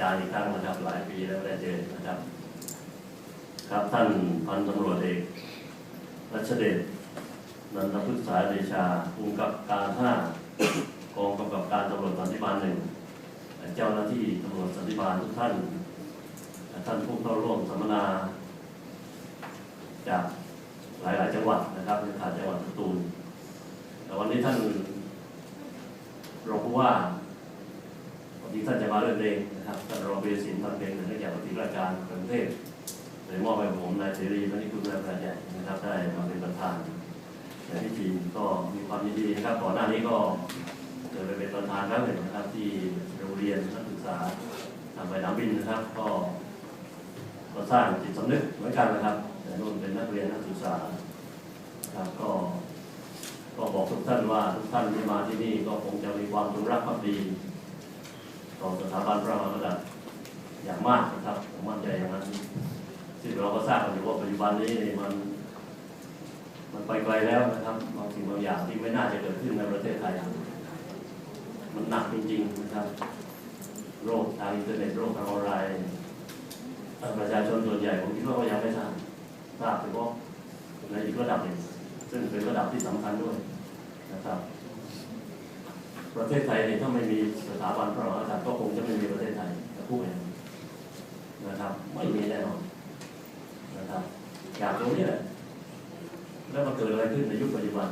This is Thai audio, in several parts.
จารย์อีกครั้งนะครับ หลายปีแล้วไม่ได้เจอนะครับ ครับท่านพันตำรวจเอกรัชเดชนันทพฤกษาเดชาภูมิกับการห้ากองกำกับการตำรวจสันติบาลหนึ่งเจ้าหน้าที่ตำรวจสันติบาลทุกท่าน ท่านผู้เข้าร่วมสัมมนา จากหลาย ๆ จังหวัดนะครับในขาดจังหวัดสตูลแต่วันนี้ท่านรองผู้ว่าวันนี้ท่านจะมาเรื่องเอง นะครับท่านรองเบสินท่านเป็นเนื่องจากปฏิบัติการกรุงเทพเลยมอบให้ผมนายเสรีพนิคุณนายประใหญ่นะครับได้มาเป็นประธานในพิธีก็มีความยินดีนะครับก่อนหน้านี้ก็เคยไปเป็นประธานครั้งหนึ่งนะครับที่โรงเรียนนักศึกษาทางไปน้ำบินนะครับ ก็ก็สร้างจิตสำนึกเหมือนกันนะครับ แต่นู่นเป็นนักเรียนนักศึกษาครับก็ก็บอกทุกท่านว่าทุกท่านที่มาที่นี่ก็คงจะมีความจงรักภักดี ต่อสถาบันพระมหากษัตริย์อย่างมากนะครับผมมั่นใจอย่างนั้นซึ่งเราก็ทราบกันอยู่ว่าปัจจุบันนี้มัน มันไปไกลแล้วนะครับบางสิ่งบางอย่างที่ไม่น่าจะเกิดขึ้นในประเทศไทย มันหนักจริงๆนะครับ โรคทางอินเทอร์เน็ตโรคทางออนไลน์ประชาชนส่วนใหญ่ผมคิดว่าก็ยังไม่ทราบทราบเฉพาะในอีกระดับหนึ่งซึ่งเป็นระดับที่สำคัญด้วยนะครับ ประเทศไทยเนี่ยถ้าไม่มีสถาบันพระมหากษัตริย์ก็คงจะไม่มีประเทศไทยจะพูดอย่างนี้นะครับ ไม่มีแน่นอนนะครับอยากตรงนี้แหละแล้วมันเกิดอะไรขึ้นในยุคปัจจุบัน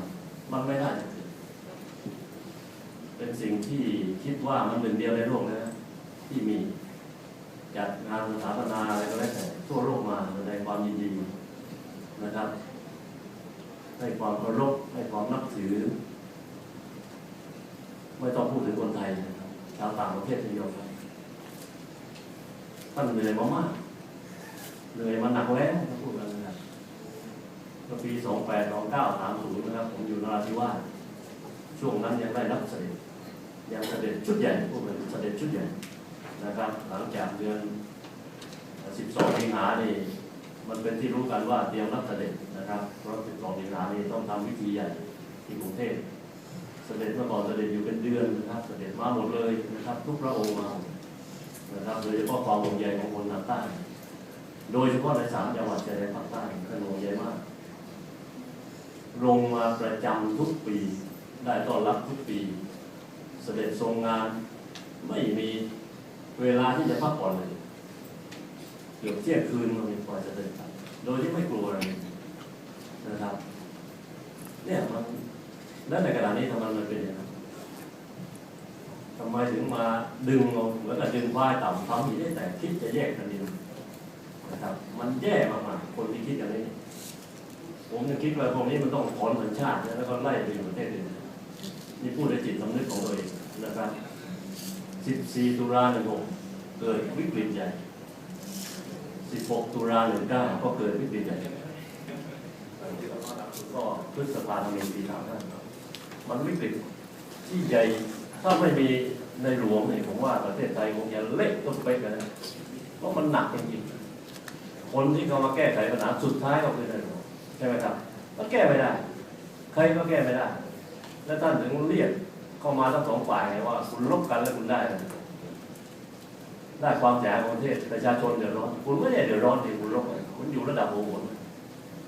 มันไม่ได้จะเกิดเป็นสิ่งที่คิดว่ามันหนึ่งเดียวในโลกนะที่มีจัดงานสถาปนาอะไรก็แล้วแต่ทั่วโลกมาแสดงความยินดีนะครับ ให้ความเคารพให้ความนับถือ ไม่ต้องพูดถึงคนไทยชาวต่างประเทศที่ยกครับท่านเหนื่อยมามากเหนื่อยมาหนักแล้วพูดกันนะครับก็ปีสองแปดสองเก้าสามศูนย์นะครับ ผมอยู่นราธิวาสช่วงนั้นยังได้รับเสด็จยังเสด็จชุดใหญ่พูดเป็นเสด็จชุดใหญ่นะครับ หลังจากเดือน12สิงหานี่มันเป็นที่รู้กันว่าเตรียมรับเสด็จนะครับเพราะ12สิงหานี่ต้องทำพิธีใหญ่ที่กรุงเทพ ด็จมื่อก่อนเสด็จอยู่เป็นเดือนนะครับ เสด็จมาหมดเลยนะครับ ทุกพระองค์มานะครับโดยเฉพาะความห่วงใยของคนทางใต้ โดยเฉพาะในสามจังหวัดชายแดนภาคใต้ท่านห่วงใยมาก ลงมาประจำทุกปี ได้ต้อนรับทุกปี เสด็จทรงงานไม่มีเวลาที่จะพักผ่อนเลยเกือบเที่ยงคืนมันมีพอจะเดินไปโดยที่ไม่กลัวอะไรนะครับ เนี่ยมัน แล้วในขณะนี้ทำไมมันเป็นอย่างนั้นทำไมถึงมาดึงเราเหมือนกับดึงว่ายต่ำทำอยู่ได้แต่คิดจะแยกกันดินนะครับ มันแย่มากๆคนที่คิดอย่างนี้ ผมยังคิดว่าพวกนี้มันต้องถอนสัญชาติแล้วก็ไล่ไปอยู่ประเทศอื่นนี่พูดในจิตสำนึกของตัวเองนะครับ 14 ตุลา16เกิดวิกฤตใหญ่ 16 ตุลา19ก็เกิดวิกฤตใหญ่ก็พฤษภาคมปีสาม มันวิกฤตที่ใหญ่ถ้าไม่มีในหลวงเนี่ยผมว่าประเทศไทยคงจะเละตุ้มเป๊กเลยนะเพราะมันหนักจริงๆคนที่เขามาแก้ไขปัญหาสุดท้ายก็คือในหลวงใช่ไหมครับก็แก้ไม่ได้ ใครก็แก้ไม่ได้ แล้วท่านถึงเรียกเข้ามาทั้งสองฝ่ายว่าคุณลบกันแล้วคุณได้ได้ความเสียหายของประเทศประชาชนเดือดร้อนคุณไม่ได้เดือดร้อนที่คุณลบกันคุณอยู่ระดับโอ้โห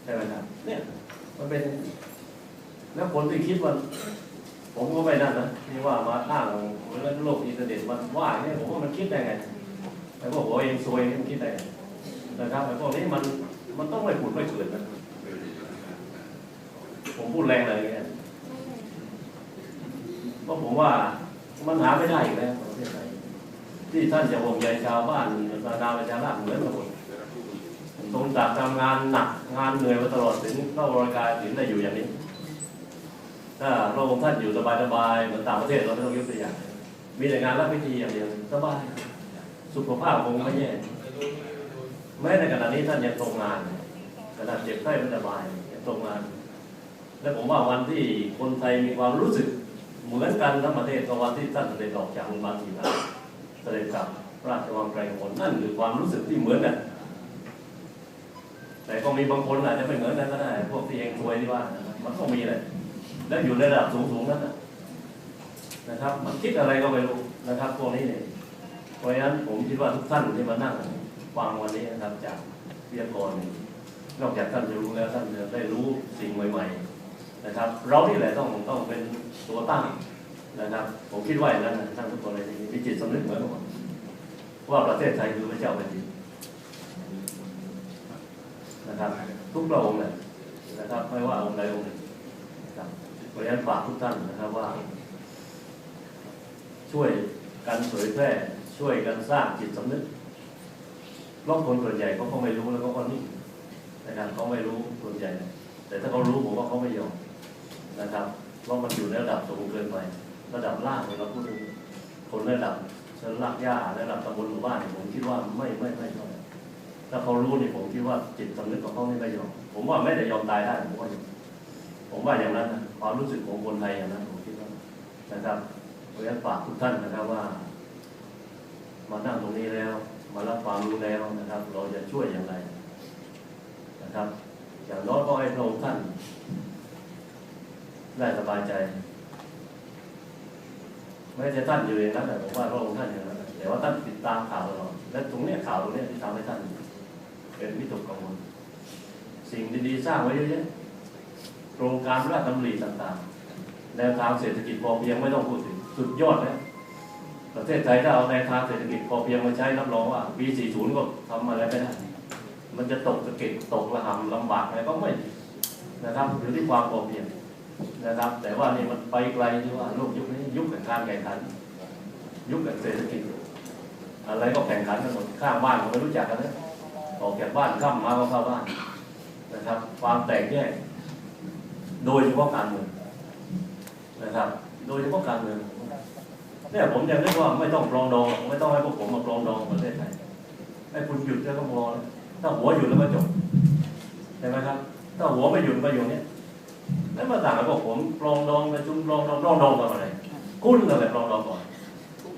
ใช่ไหมครับเนี่ยมันเป็น แล้วคนที่คิดว่า ผมก็ไม่นั่นนะที่ว่ามาอ้างเหมือนโลกอินเทอร์เน็ตมันว่าเนี่ยผมว่ามันคิดได้ไงไอ้พวกหัวเองซวยนี่มันคิดได้นะครับไอ้พวกนี้มันมันต้องไม่ผุดไม่เกิดนะผมพูดแรงเลยเนี่ยเพราะผมว่ามันหาไม่ได้อีกแล้วประเทศไทยที่ท่านจะห่วงใยชาวบ้านประชาประชาชนเหมือนกันหมดทรงจากทำงานหนักงานเหนื่อยมาตลอดถึงเข้าบริการถึงได้อยู่อย่างนี้ ถ้าพระองค์ท่านอยู่สบายๆเหมือนต่างประเทศเราไม่ต้องยกตัวอย่าง มีแต่งานรับพิธีอย่างเดียวสบายสุขภาพคงไม่แย่แม้ในขณะนี้ท่านยังทรงงานขนาดเจ็บไข้ไม่สบายยังทรงงาน และผมว่าวันที่คนไทยมีความรู้สึกเหมือนกันทั้งประเทศกับวันที่ท่านเสด็จออกจากโรงพยาบาลศรีราชเสด็จกลับราชวังไกลกังวลนั่นคือความรู้สึกที่เหมือนกันแต่ก็มีบางคนอาจจะไม่เหมือนกันก็ได้ พวกที่เองรวยที่ว่านะครับมันก็มีเลย แล้วอยู่ในระดับสูงๆนั้นนะนะครับ มันคิดอะไรก็ไม่รู้นะครับพวกนี้เนี่ยเพราะฉะนั้นผมคิดว่าทุกท่านที่มานั่งฟังวันนี้นะครับจากวิทยากรนี่นอกจากท่านจะรู้แล้วท่านจะได้รู้สิ่งใหม่ ๆนะครับ เรานี่แหละต้องต้องเป็นตัวตั้งนะครับ ผมคิดว่าอย่างนั้นนะท่านทุกคนเลยมีจิตสำนึกเหมือนกันหมว่าประเทศไทยคือพระเจ้าแผ่นดินนะครับ ทุกพระองค์เลยนะครับ ไม่ว่าองค์ใดองค์หนึ่ง เพราะฉะนั้นฝากทุกท่านนะครับว่า ช่วยกันเผยแพร่ช่วยกันสร้างจิตสำนึกเพราะคนส่วนใหญ่เขาก็ไม่รู้แล้วก็ก็นิ่งนะครับเขาไม่รู้ส่วนใหญ่ แต่ถ้าเขารู้ผมว่าเขาไม่ยอมนะครับเพราะมันอยู่ในระดับสูงเกินไประดับล่างเนี่ยเราพูดถึงคนระดับชั้นรากหญ้าระดับตำบลหมู่บ้านเนี่ยผมคิดว่าไม่ไม่ไม่เท่าไหร่ถ้าเขารู้เนี่ยผมคิดว่าจิตสำนึกของเขาไม่ยอมผมว่าไม่แต่ยอมตายได้ผมว่ายอมผมว่าอย่างนั้นนะ ความรู้สึกของคนไทยนั้นผมคิดว่านะครับเพราะฉะนั้นฝากทุกท่านนะครับว่า มานั่งตรงนี้แล้ว มารับความรู้แล้วนะครับ เราจะช่วยอย่างไรนะครับ อย่างน้อยก็ให้พระองค์ท่านได้สบายใจไม่ใช่ท่านอยู่เองนั้นแต่ผมว่าพระองค์ท่านอย่างนั้นแต่ว่าท่านติดตามข่าวตลอดและตรงนี้ข่าวตรงนี้ที่ทำให้ท่านเป็นวิตกกังวลสิ่งดีๆสร้างไว้เยอะแยะ โครงการราชดำริต่างๆ แนวทางเศรษฐกิจพอเพียงไม่ต้องพูดถึงสุดยอดแล้วประเทศไทยถ้าเอาแนวทางเศรษฐกิจพอเพียงมาใช้รับรองว่าปี40 ก็ทำอะไรไม่ได้ มันจะตกสะเก็ดตกระหำลำบากอะไรก็ไม่นะครับอยู่ที่ความพอเพียงนะครับ แต่ว่านี่มันไปไกลที่ว่าโลกยุคนี้ยุคแห่งการแข่งขัน ยุคแห่งเศรษฐกิจอะไรก็แข่งขันกันหมดข้างบ้านก็ไม่รู้จักกันนะออกจากบ้านข้ามมาก็เข้าบ้านนะครับ ความแตกแยก โดยเฉพาะการเมืองนะครับ โดยเฉพาะการเมืองเนี่ยผมยังเรียกว่าไม่ต้องปรองดอง ไม่ต้องให้พวกผมมาปรองดองประเทศไทยให้คุณหยุดแล้วก็พอแล้วถ้าหัวหยุดแล้วก็จบใช่ไหมครับ ถ้าหัวไม่หยุดประโยชน์เนี้ยแล้วมาต่างกับพวกผมปลองดองประชุมปลองดองปลองดองก่อนอะไรคุณอะไรปลองดองก่อน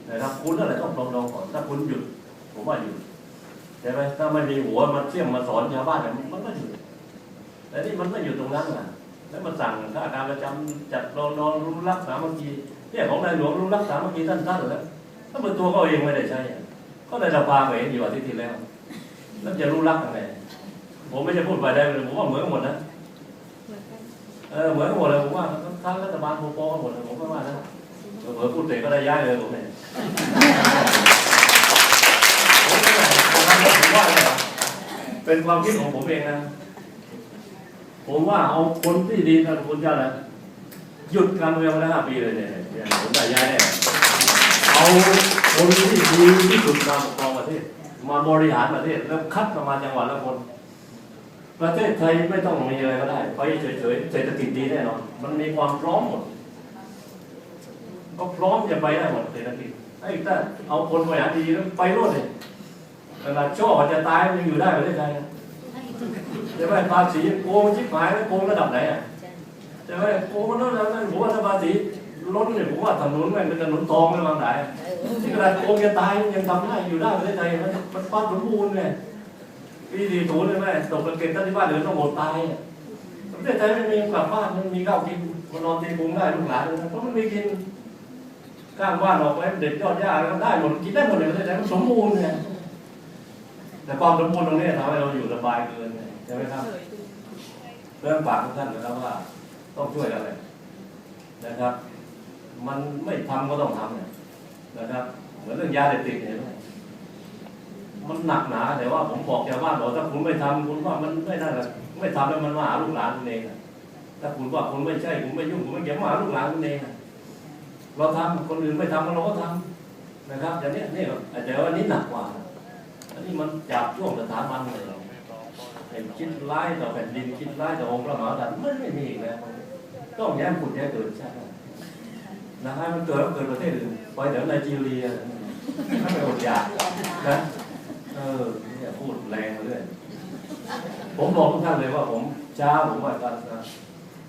นะครับคุณอะไรต้องปลองดองก่อน ถ้าคุณหยุด ผมว่าหยุดใช่ไหมถ้าไม่มีหัวมาเชี่ยมมาสอนชาวบ้านเนี่ยมันก็หยุดแต่นี่มันไม่อยู่ตรงนั้นน่ะ แล้วมาสั่งข้าราชการประจำจัดปลองดองรุมรักสามัคคีเนี่ยของนายหลวงรุมรักสามัคคีท่านท่านแล้วถ้าเป็นตัวเขาเองไม่ได้ใช้อะก็ในสภาไปเห็นอยู่อาทิตย์ที่แล้วแล้วจะรู้รักยังไงผมไม่ใช่พูดไปได้เลยผมว่าเหมือนกันหมดนะเออเหมือนกันหมดเลยผมว่าทั้งรัฐบาลโปโปกันหมดเลยผมก็ว่านะเผื่อพูดเสร็จก็ได้ย้ายเลยผมเนี่ยผมไม่ได้ผมว่าเนี่ยเป็นความคิดของผมเองนะ ผมว่าเอาคนที่ดีนะคุณจะอะไรหยุดการเมืองมาได้ห้าปีเลยเนี่ยเนี่ยผมได้ย้ายแน่เอาคนที่ดีที่สุดมาปกครองประเทศ มาบริหารประเทศ แล้วคัดมาจังหวัดละคน ประเทศไทยไม่ต้องมีอะไรก็ได้ไปเฉยๆเศรษฐกิจดีแน่นอนมันมีความพร้อมหมด ก็พร้อมจะไปได้หมดเศรษฐกิจไอ้ถ้าเอาคนบริหารดีแล้วไปรอดเลยเวลาช่อจะตายมันยังอยู่ได้ประเทศไทยนะ ใช่ไหมภาษีโกงชิบหายแล้วโกงระดับไหนอะใช่ไหมโกงระดับนั้นผมว่าถ้าภาษีลดเนี่ยผมว่าถนนม่งเป็นถนนทองเลยบางไหนที่ขนาดโกงจะตายมันยังทำได้อยู่ได้ประเทศไทยมันมันความสมบูรณ์เลยปีสี่ศูนย์เลยแม่ตกเป็นเกณฑ์ที่บ้านเหลือต้องหมดตายอะประเทศไทยไม่มีกลับบ้านมันมีข้าวกินมันนอนตีพุงได้ลูกหลานเลยนะเพราะมันมีกินข้างบ้านออกไว้เด็ดยอดหญ้าไรก็ได้หมดกินได้หมดเลยประเทศไทยมันสมบูรณ์เนี่ย แต่ความสมบูรณ์ตรงนี้ทำให้เราอยู่สบายเกินใช่ไหมครับเรื่องฝากทุกท่านนะครับว่า ต้องช่วยกันเลยนะครับ มันไม่ทำก็ต้องทำเนี่ยนะครับ เหมือนเรื่องยาเสพติดเนี่ยมันหนักหนา แต่ว่าผมบอกชาวบ้านบอกถ้าคุณไม่ทำคุณว่ามันไม่ได้หรอกไม่ทำแล้วมันมาหาลูกหลานคุณเองอะถ้าคุณว่าคุณไม่ใช่คุณไม่ยุ่งคุณไม่เกี่ยวมาหาลูกหลานคุณเองอะเราทำคนอื่นไม่ทำเราก็ทำนะครับอย่างนี้นี่แต่ว่านี้หนักกว่า อันนี้มันจับช่วงสถาบันเลยเห็นคิดร้ายต่อแผ่นดินคิดร้ายต่อองค์พระมหากษัตริย์ไม่ไม่มีอีกแล้วต้องแย้มผุดแย้มเกิดใช่ไหมนะฮะมันเกิดแล้วเกิดประเทศอื่นไปเดี๋ยวไนจีเรียถ้าไม่อดอยากนะเออเนี่ยพูดแรงมาเรื่อยผมบอกทุกท่านเลยว่าผมช้าผมว่าท่านนะ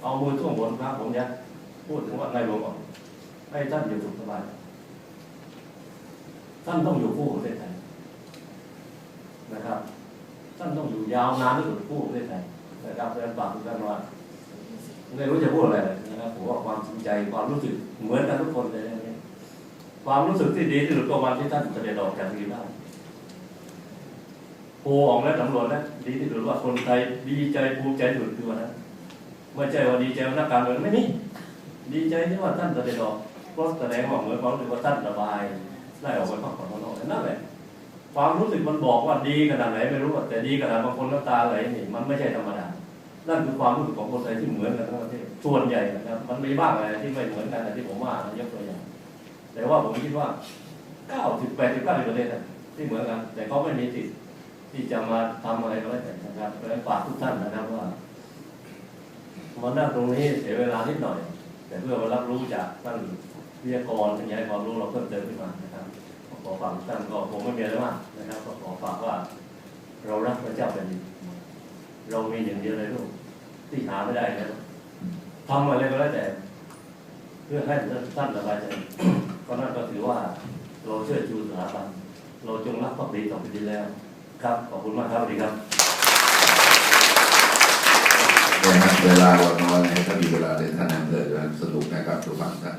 เอามือท่วมบนพระผมเนี่ยพูดถึงว่าในหลวงก่อนให้ท่านอยู่สุขสบายท่านต้องอยู่คู่ประเทศไทย นะครับท่านต้องอยู่ยาวนานที่สุดคู่ประเทศไทยนะครับเพราะฉะนั้นฝากทุกท่านว่าไม่รู้จะพูดอะไรเลยนะครับผมว่าความจริงใจความรู้สึกเหมือนกันทุกคนเลยนะเนี่ยความรู้สึกที่ดีที่สุดก็วันที่ท่านเสด็จออกจากทีได้โพลออกแล้วตำรวจแล้วดีที่สุดว่าคนไทยดีใจภูมิใจสุดคือวันนั้นไม่ใช่ว่าดีใจว่านักการเมืองไม่มีดีใจที่ว่าท่านเสด็จออกเพราะแสดงว่าเหมือนความรู้สึกว่าท่านระบายได้ออกไปพักผ่อนข้างนอกนั่นแหละ ความรู้สึกมันบอกว่าดีขนาดไหนไม่รู้แต่ดีขนาดบางคนน้ำตาไหลนี่มันไม่ใช่ธรรมดา นั่นคือความรู้สึกของคนไทยที่เหมือนกันทั้งประเทศส่วนใหญ่นะครับมันมีบ้างอะไรที่ไม่เหมือนกันแต่ที่ผมว่ายกตัวอย่าง แต่ว่าผมคิดว่าเก้าสิบแปดสิบเก้าเปอร์เซ็นต์อะที่เหมือนกัน แต่เขาไม่มีสิทธิ์ที่จะมาทำอะไรก็แล้วแต่นะครับเพราะฉะนั้นฝากทุกท่านนะครับว่ามานั่งตรงนี้เสียเวลานิดหน่อย แต่เพื่อมารับรู้จากท่านวิทยากรขยายความรู้เราเพิ่มเติมขึ้นมานะ อฝากท่านก็คงไม่มีอะไรมากนะครับก็ขอฝากว่า เรารักพระเจ้าแผ่นดินเรามีอย่างเดียวเลยลูกที่หาไม่ได้แล้วทำอะไรก็แล้วแต่ เพื่อให้ท่านสบายใจก็นั่นก็ถือว่าเราเชื่อชูสถาบันเราจงรักภักดีต่อแผ่นดินแล้ว ครับขอบคุณมากครับสวัสดีครับเนี่ยครับเวลาเราน้อยนะถ้ามีเวลาเรียนท่านนำเลยสนุกนะครับทุกฝั่งท่าน